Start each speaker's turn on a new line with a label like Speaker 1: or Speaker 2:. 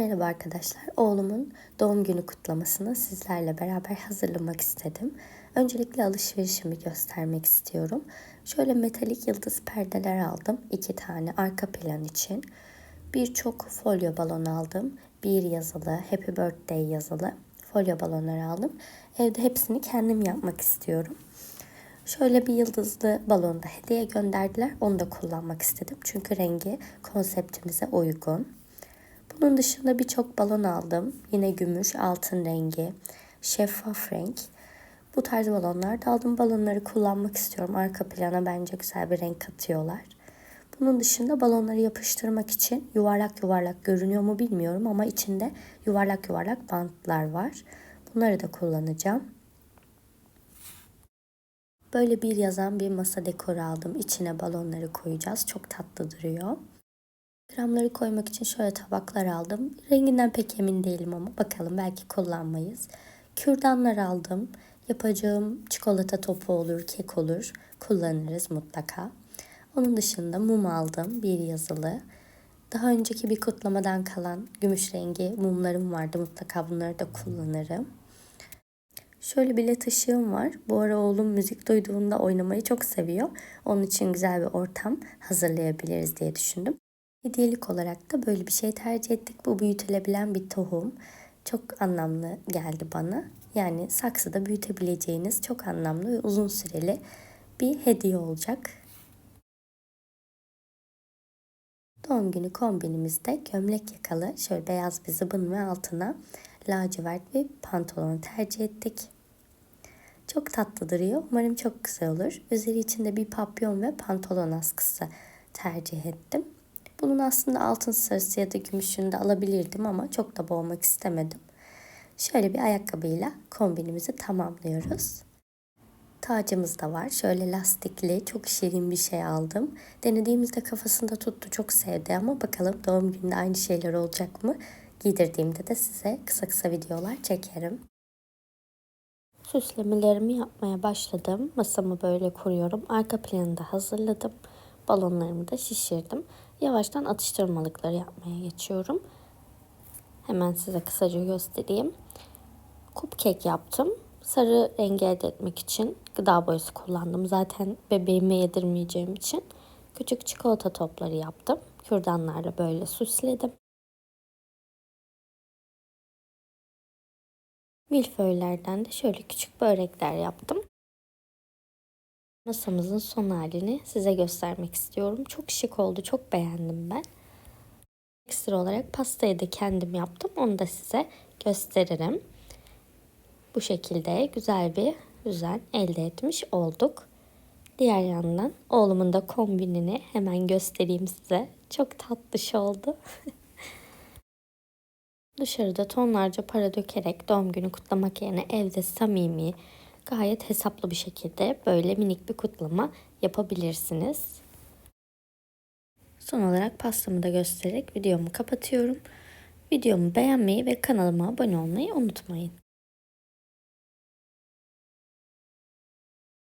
Speaker 1: Merhaba arkadaşlar. Oğlumun doğum günü kutlamasını sizlerle beraber hazırlamak istedim. Öncelikle alışverişimi göstermek istiyorum. Şöyle metalik yıldız perdeler aldım. iki tane arka plan için. Birçok folyo balon aldım. Bir yazılı, Happy Birthday yazılı folyo balonları aldım. Evde hepsini kendim yapmak istiyorum. Şöyle bir yıldızlı balonu da hediye gönderdiler. Onu da kullanmak istedim. Çünkü rengi konseptimize uygun. Bunun dışında birçok balon aldım. Yine gümüş, altın rengi, şeffaf renk. Bu tarz balonlar da aldım. Balonları kullanmak istiyorum. Arka plana bence güzel bir renk katıyorlar. Bunun dışında balonları yapıştırmak için yuvarlak yuvarlak görünüyor mu bilmiyorum ama içinde yuvarlak yuvarlak bantlar var. Bunları da kullanacağım. Böyle bir yazan bir masa dekoru aldım. İçine balonları koyacağız. Çok tatlı duruyor. Gramları koymak için şöyle tabaklar aldım. Renginden pek emin değilim ama bakalım belki kullanmayız. Kürdanlar aldım. Yapacağım çikolata topu olur, kek olur. Kullanırız mutlaka. Onun dışında mum aldım. Bir yazılı. Daha önceki bir kutlamadan kalan gümüş rengi mumlarım vardı. Mutlaka bunları da kullanırım. Şöyle bir led ışığım var. Bu ara oğlum müzik duyduğunda oynamayı çok seviyor. Onun için güzel bir ortam hazırlayabiliriz diye düşündüm. Hediyelik olarak da böyle bir şey tercih ettik. Bu büyütülebilen bir tohum. Çok anlamlı geldi bana. Yani saksıda büyütebileceğiniz çok anlamlı ve uzun süreli bir hediye olacak. Doğum günü kombinimizde gömlek yakalı şöyle beyaz bir zıbın ve altına lacivert bir pantolon tercih ettik. Çok tatlı duruyor. Umarım çok güzel olur. Üzeri içinde bir papyon ve pantolon askısı tercih ettim. Bunun aslında altın sarısı ya da gümüşünü de alabilirdim ama çok da boğmak istemedim. Şöyle bir ayakkabıyla kombinimizi tamamlıyoruz. Tacımız da var. Şöyle lastikli, çok şirin bir şey aldım. Denediğimizde kafasında tuttu, çok sevdi ama bakalım doğum gününde aynı şeyler olacak mı? Giydirdiğimde de size kısa kısa videolar çekerim. Süslemelerimi yapmaya başladım. Masamı böyle kuruyorum. Arka planı da hazırladım. Balonlarımı da şişirdim. Yavaştan atıştırmalıkları yapmaya geçiyorum. Hemen size kısaca göstereyim. Cupcake yaptım. Sarı rengi elde etmek için gıda boyası kullandım. Zaten bebeğime yedirmeyeceğim için. Küçük çikolata topları yaptım. Kürdanlarla böyle süsledim. Milföylerden de şöyle küçük börekler yaptım. Masamızın son halini size göstermek istiyorum. Çok şık oldu. Çok beğendim ben. Ekstra olarak pastayı da kendim yaptım. Onu da size gösteririm. Bu şekilde güzel bir düzen elde etmiş olduk. Diğer yandan oğlumun da kombinini hemen göstereyim size. Çok tatlış oldu. Dışarıda tonlarca para dökerek doğum günü kutlamak yerine evde samimi, gayet hesaplı bir şekilde böyle minik bir kutlama yapabilirsiniz. Son olarak pastamı da göstererek videomu kapatıyorum. Videomu beğenmeyi ve kanalıma abone olmayı unutmayın.